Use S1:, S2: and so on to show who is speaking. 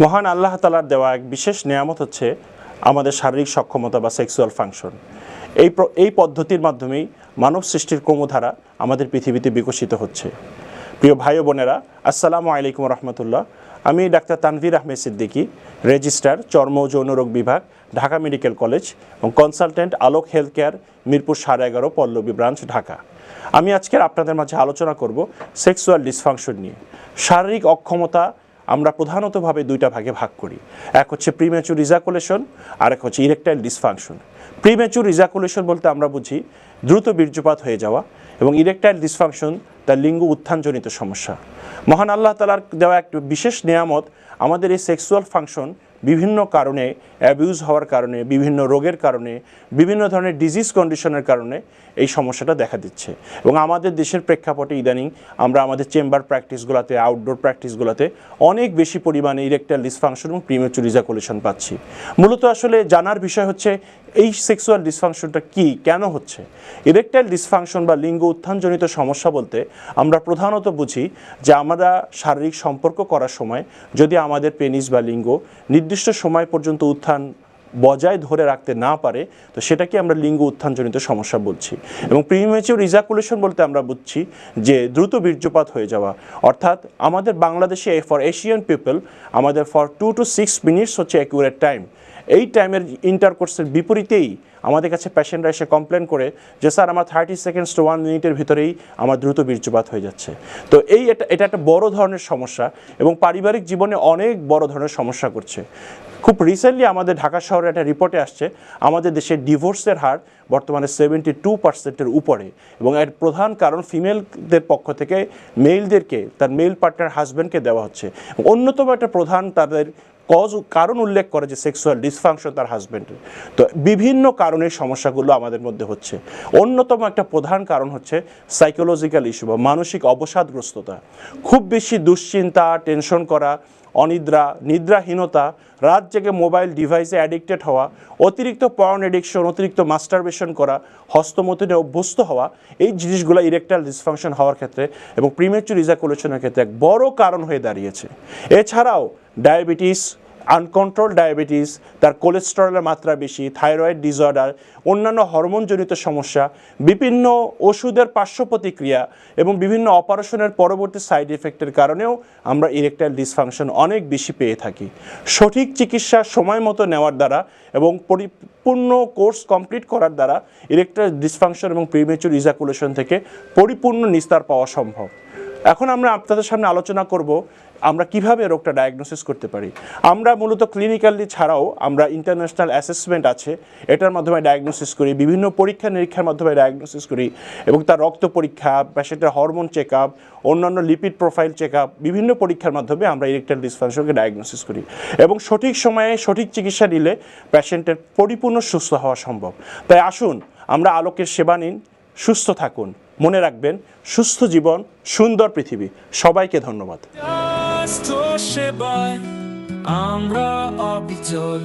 S1: মহান আল্লাহ তালার দেওয়া এক বিশেষ নিয়ামত হচ্ছে আমাদের শারীরিক সক্ষমতা বা সেক্সুয়াল ফাংশন এই এই পদ্ধতির মাধ্যমেই মানব সৃষ্টির ক্রমধারা আমাদের পৃথিবীতে বিকশিত হচ্ছে। প্রিয় ভাই বোনেরা, আসসালামু আলাইকুম রহমতুল্লাহ। আমি ডাক্তার তানভীর আহমেদ সিদ্দিকী, রেজিস্ট্রার চর্ম ও যৌনরোগ বিভাগ, ঢাকা মেডিকেল কলেজ এবং consultant Alok health care Mirpur সাড়ে এগারো, পল্লবী ব্রাঞ্চ, ঢাকা। আমি আজকের আপনাদের মাঝে আলোচনা করব সেক্সুয়াল ডিসফাংশন নিয়ে। শারীরিক অক্ষমতা আমরা প্রধানতভাবে দুইটা ভাগে ভাগ করি। এক হচ্ছে প্রিম্যাচুর রিজাকুলেশন আর এক হচ্ছে ইরেকটাইল ডিসফাংশন প্রিম্যাচুর রিজাকুলেশন বলতে আমরা বুঝি দ্রুত বীর্যপাত হয়ে যাওয়া এবং ইরেকটাইল ডিসফাংশন তার লিঙ্গ উত্থানজনিত সমস্যা। মহান আল্লাহ তালার দেওয়া এক বিশেষ নিয়ামত আমাদের এই সেক্সুয়াল ফাংশন বিভিন্ন কারণে অ্যাবিউজ হওয়ার কারণে, বিভিন্ন রোগের কারণে, বিভিন্ন ধরনের ডিজিজ কন্ডিশনের কারণে এই সমস্যাটা দেখা দিচ্ছে। এবং আমাদের দেশের প্রেক্ষাপটে ইদানিং আমরা আমাদের চেম্বার প্র্যাকটিসগুলোতে আউটডোর প্র্যাকটিসগুলোতে অনেক বেশি পরিমাণে ইরেকটাইল ডিসফাংশন এবং প্রিমেচুর ইজাকুলেশন পাচ্ছি। মূলত আসলে জানার বিষয় হচ্ছে, এই সেক্সুয়াল ডিসফাংশনটা কি, কেন হচ্ছে? ইরেকটাইল ডিসফাংশন বা লিঙ্গ উত্থানজনিত সমস্যা বলতে আমরা প্রধানত বুঝি যে আমরা শারীরিক সম্পর্ক করার সময় যদি আমাদের পেনিস বা লিঙ্গ নির্দিষ্ট সময় পর্যন্ত উত্থান বজায় ধরে রাখতে না পারে, তো সেটাকে আমরা লিঙ্গ উত্থানজনিত সমস্যা বলছি। এবং প্রিমেচিউর ইজাকুলেশন বলতে আমরা বুঝছি যে দ্রুত বীর্যপাত হয়ে যাওয়া। অর্থাৎ আমাদের বাংলাদেশে ফর এশিয়ান পিপল আমাদের for two to six minutes হচ্ছে অ্যাকুরেট টাইম এই টাইমের ইন্টারকোর্সের বিপরীতেই আমাদের কাছে পেশেন্টরা এসে কমপ্লেন করে যে, স্যার, আমার থার্টি সেকেন্ডস টু ওয়ান মিনিটের ভিতরেই আমার দ্রুত বীর্যপাত হয়ে যাচ্ছে। তো এই এটা এটা একটা বড় ধরনের সমস্যা এবং পারিবারিক জীবনে অনেক বড় ধরনের সমস্যা করছে। খুব রিসেন্টলি আমাদের ঢাকা শহরে একটা রিপোর্টে আসছে, আমাদের দেশে ডিভোর্সের হার বর্তমানে সেভেন্টি টু পার্সেন্টের উপরে এবং এর প্রধান কারণ ফিমেলদের পক্ষ থেকে মেলদেরকে তার মেল পার্টনার হাজব্যান্ডকে দেওয়া হচ্ছে। অন্যতম একটা প্রধান তাদের কজ কারণ উল্লেখ করে যে সেক্সুয়াল ডিসফাংশন তার হাজব্যান্ডের তো বিভিন্ন কারণের সমস্যাগুলো আমাদের মধ্যে হচ্ছে। অন্যতম একটা প্রধান কারণ হচ্ছে সাইকোলজিক্যাল ইস্যু বা মানসিক অবসাদগ্রস্ততা। খুব বেশি দুশ্চিন্তা টেনশন করা, অনিদ্রা, নিদ্রাহীনতা, রাত জেগে মোবাইল ডিভাইসে অ্যাডিক্টেড হওয়া, অতিরিক্ত পর্ন এডিকশন অতিরিক্ত মাস্টারবেশন করা হস্তমতিনে অভ্যস্ত হওয়া, এই জিনিসগুলো ইরেকটাইল ডিসফাংশন হওয়ার ক্ষেত্রে এবং প্রিমেচুর ইজাকুলেশনের ক্ষেত্রে এক বড় কারণ হয়ে দাঁড়িয়েছে। এছাড়াও ডায়াবেটিস আনকন্ট্রোল ডায়াবেটিস তার কোলেস্টেরলের মাত্রা বেশি থাইরয়েড ডিসঅর্ডার অন্যান্য হরমোনজনিত সমস্যা, বিভিন্ন ওষুধের পার্শ্ব প্রতিক্রিয়া এবং বিভিন্ন অপারেশনের পরবর্তী সাইড এফেক্টের কারণেও আমরা ইরেকটাইল ডিসফাংশন অনেক বেশি পেয়ে থাকি। সঠিক চিকিৎসা সময় মতো নেওয়ার দ্বারা এবং পরিপূর্ণ কোর্স কমপ্লিট করার দ্বারা ইরেকটাইল ডিসফাংশন এবং প্রিমেচুর ইজাকুলেশন থেকে পরিপূর্ণ নিস্তার পাওয়া সম্ভব। এখন আমরা আপনাদের সামনে আলোচনা করব আমরা কীভাবে রোগটা ডায়াগনোসিস করতে পারি। আমরা মূলত ক্লিনিক্যালি ছাড়াও আমরা ইন্টারন্যাশনাল অ্যাসেসমেন্ট আছে, এটার মাধ্যমে ডায়াগনোসিস করি, বিভিন্ন পরীক্ষা নিরীক্ষার মাধ্যমে ডায়াগনোসিস করি এবং তার রক্ত পরীক্ষা পেশেন্টের হরমোন চেক আপ অন্যান্য লিপিড প্রোফাইল চেক আপ বিভিন্ন পরীক্ষার মাধ্যমে আমরা ইরেকটাইল ডিসফাংশনকে ডায়াগনোসিস করি এবং সঠিক সময়ে সঠিক চিকিৎসা নিলে পেশেন্টের পরিপূর্ণ সুস্থ হওয়া সম্ভব। তাই আসুন, আমরা আলোকের সেবা নিন, সুস্থ থাকুন। মনে রাখবেন সুস্থ জীবন সুন্দর পৃথিবী। সবাইকে ধন্যবাদ।
S2: আমরা অবিচল।